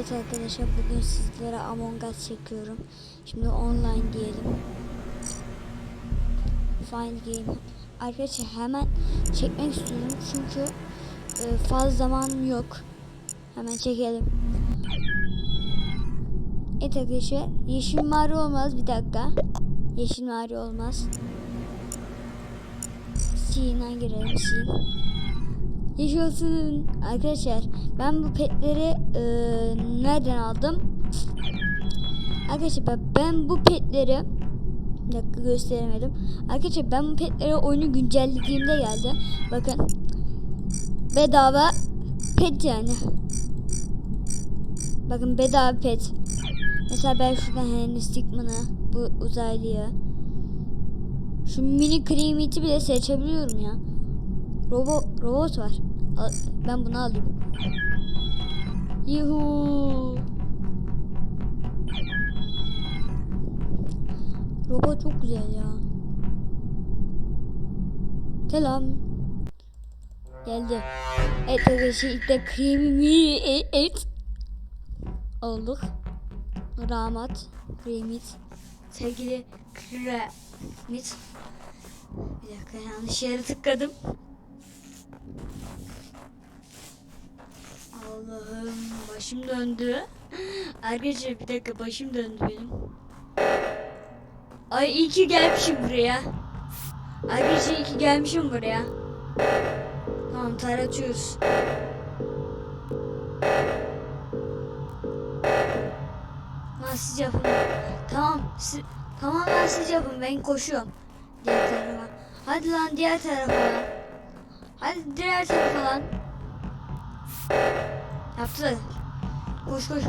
Evet arkadaşlar bugün sizlere Among Us çekiyorum. Şimdi online diyelim. Find game. Arkadaşlar hemen çekmek istiyorum çünkü e, fazla zamanım yok. Hemen çekelim. Evet arkadaşlar yeşil mavi olmaz bir dakika. Yeşil mavi olmaz. C'den girelim C. Yaşasın. Arkadaşlar ben bu petleri e, nereden aldım? Arkadaşlar ben, bu petleri bir dakika gösteremedim. Arkadaşlar ben bu petleri oyunu güncellediğimde geldi. Bakın. Bedava pet yani. Bakın bedava pet. Mesela ben şuradan Henry Stickman'ı bu uzaylıyı şu mini creamy'ti bile seçebiliyorum ya. Robo, robot var. Al- ben bunu alayım. Yuhu. Robot çok güzel ya. Selam. Geldi. Evet arkadaşlar ilk de creamy et olduk. Rahmat. Kremit. Sevgili Kremit. Bir dakika yanlış yere tıkladım. Allah'ım başım döndü. Arkadaşlar bir dakika başım döndü benim. Ay iyi ki gelmişim buraya. Arkadaşlar iyi ki gelmişim buraya. Tamam taratıyoruz. Lan siz yapın. Tamam siz, tamam lan siz yapın ben koşuyorum. Diğer tarafa. Hadi lan diğer tarafa. Hadi diğer tarafa lan. Yaptılar. Koş koş.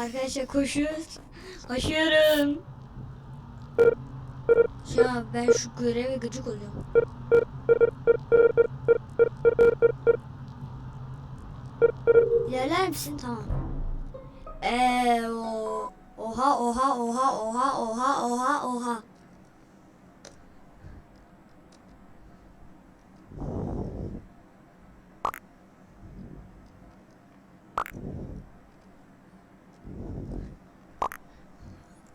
Arkadaşlar koşuyoruz. Koşuyorum. Ya ben şu göreve gıcık oluyorum. İlerler misin? Tamam. Eee o oha oha oha oha oha oha oha.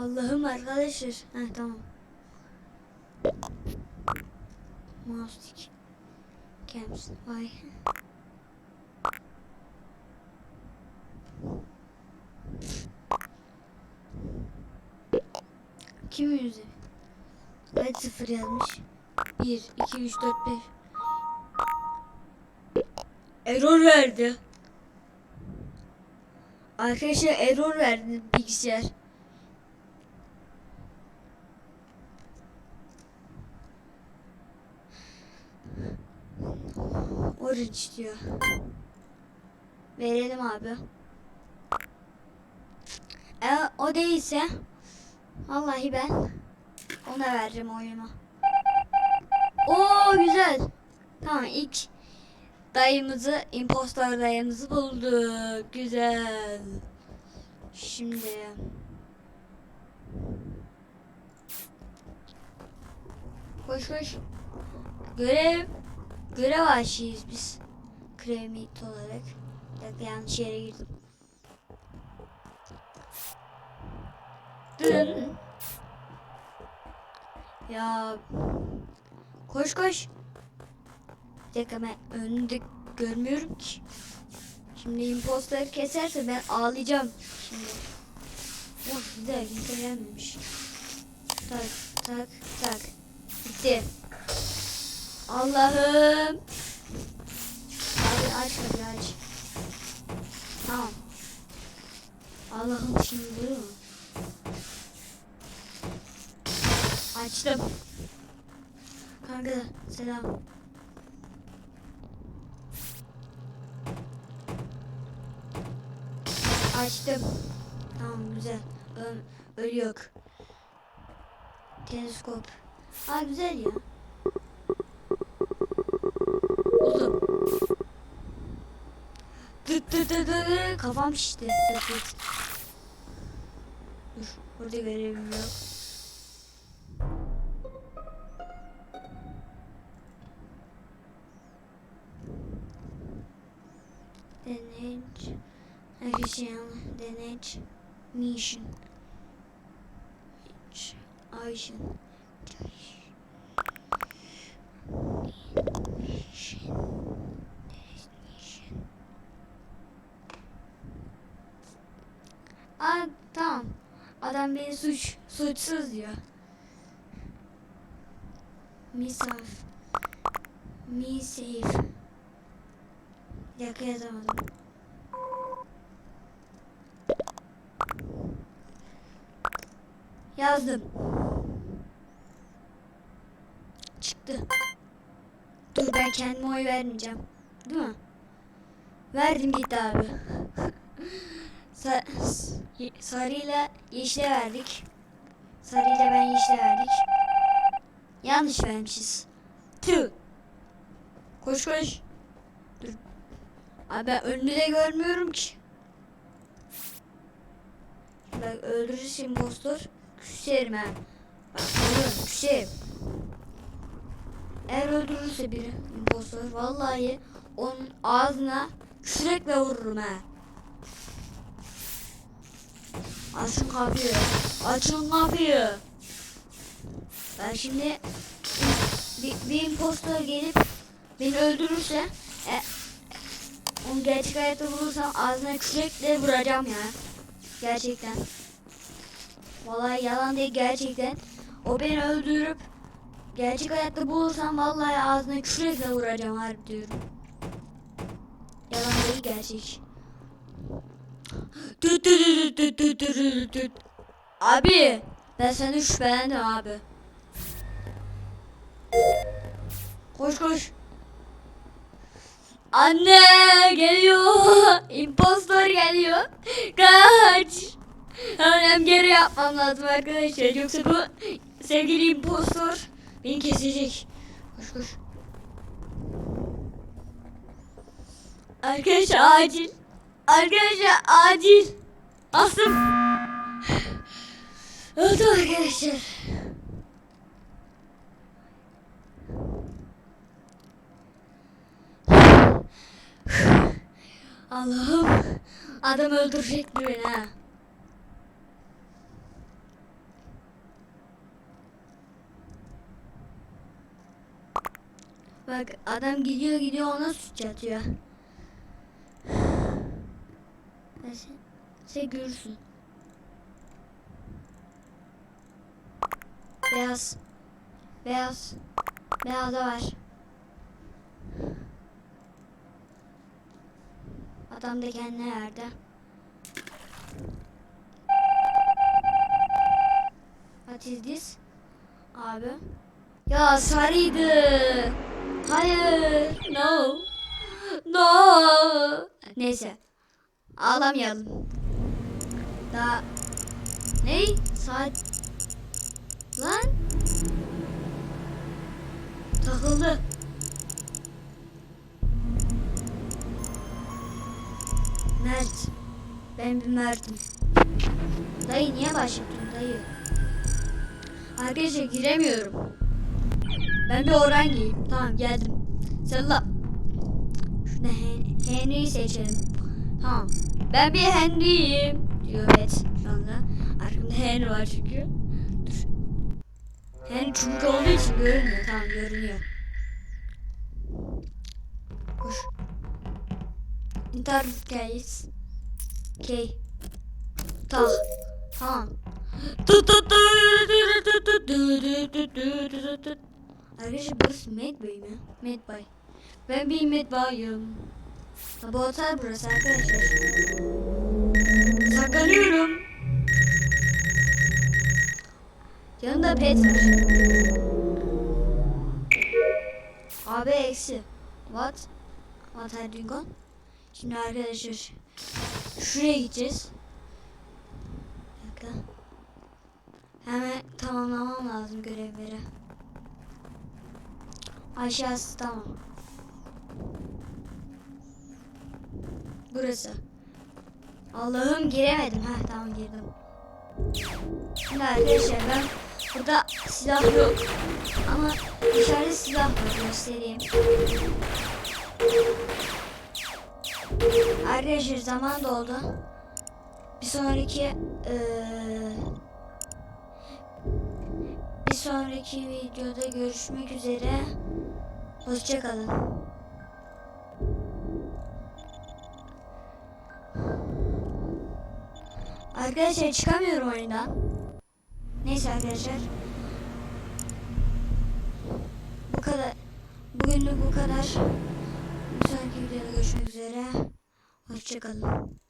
Allah'ım arkadaşlar. Heh tamam. Mouse stick. Camps. Vay. Kim yüzü? Kaç sıfır yazmış? 1, 2, 3, 4, 5. Error verdi. Arkadaşlar error verdi bilgisayar. Orange diyor. Verelim abi. E, o değilse vallahi ben ona vereceğim oyunu. Oo güzel. Tamam ilk dayımızı, impostor dayımızı bulduk. Güzel. Şimdi koş koş. Görev görev aşığıyız biz. Kremit olarak. Bir dakika yanlış yere girdim. Dın. Ya koş koş. Bir dakika ben önünde görmüyorum ki. Şimdi imposter keserse ben ağlayacağım şimdi. Oh güzel kimse gelmemiş. Tak tak tak. Bitti. Allah'ım. Abi aç kapıyı aç. Tamam. Allah'ım şimdi duruyor mu? Açtım. Kanka selam. Açtım. Tamam güzel. Ö ölü yok. Teleskop. Aa güzel ya. Dıt dıt dıt. Kafam şişti. Dur. Burada görevim yok. Deney. Efficient. Deney. Mission. Action. Aa, tamam. Adam beni suç, suçsuz diyor. Safe. Bir dakika yazamadım. Yazdım. Çıktı. Dur ben kendime oy vermeyeceğim. Değil mi? Verdim gitti abi. Sa sarıyla yeşile verdik. Sarıyla ben yeşile verdik. Yanlış vermişiz. Tüh. Koş koş. Dur. Abi ben önünü de görmüyorum ki. Bak öldürürse impostor. Küserim ha. Bak görüyorum küserim. Eğer öldürürse biri impostor vallahi onun ağzına kürekle vururum ha. Açın kapıyı. Açın kapıyı. Ben şimdi bir, bir impostor gelip beni öldürürse e, onu gerçek hayatta bulursam ağzına kürekle vuracağım ya. Gerçekten. Vallahi yalan değil gerçekten. O beni öldürüp gerçek hayatta bulursam vallahi ağzına kürekle vuracağım harbi diyorum. Yalan değil gerçek. Abi ben seni şüphelendim abi. Koş koş. Anne geliyor. Impostor geliyor. Kaç. Hemen geri yapmam lazım arkadaşlar. Yoksa bu sevgili impostor beni kesecek. Koş koş. Arkadaşlar acil. Arkadaşlar acil. Asım. Öldü arkadaşlar. Allah'ım. Adam öldürecek beni ha. Bak adam gidiyor gidiyor ona suç atıyor. Neyse. Sen görürsün. Beyaz. Beyaz. Beyaz da var. Adam da kendine verdi. What? Abi. Ya sarıydı. Hayır. No. No. Neyse. Ağlamayalım. Daha ne? Saat lan takıldı. Mert. Ben bir Mert'im. Dayı niye başlattın dayı? Arkadaşlar giremiyorum. Ben bir orangiyim. Tamam geldim. Şurada Hen- Henry'yi seçelim. Tamam. Ben bir Henry'yim. Diyor evet şu anda. Arkamda Henry var çünkü. Dur. Henry çünkü olduğu için görünmüyor. Tamam görünüyor. Koş. İntihar hikayesi. Okey. Ta. Tamam. Arkadaşlar burası Medbay mi? Medbay. Ben bir Medbay'ım. Laboratuvar burası arkadaşlar. Saklanıyorum. Yanımda pet var. AB eksi. What? What are you doing? Şimdi arkadaşlar şuraya gideceğiz. Bir. Hemen tamamlamam lazım görevleri. Aşağısı tamam. Burası. Allah'ım giremedim. Ha tamam girdim. Şimdi arkadaşlar ben burada silah yok. Ama dışarıda silah var göstereyim. Arkadaşlar zaman doldu. Bir sonraki eee, bir sonraki videoda görüşmek üzere. Hoşçakalın. Arkadaşlar çıkamıyorum oyundan. Neyse arkadaşlar. Bu kadar. Bugünlük bu kadar. Bir sonraki videoda görüşmek üzere. Hoşçakalın.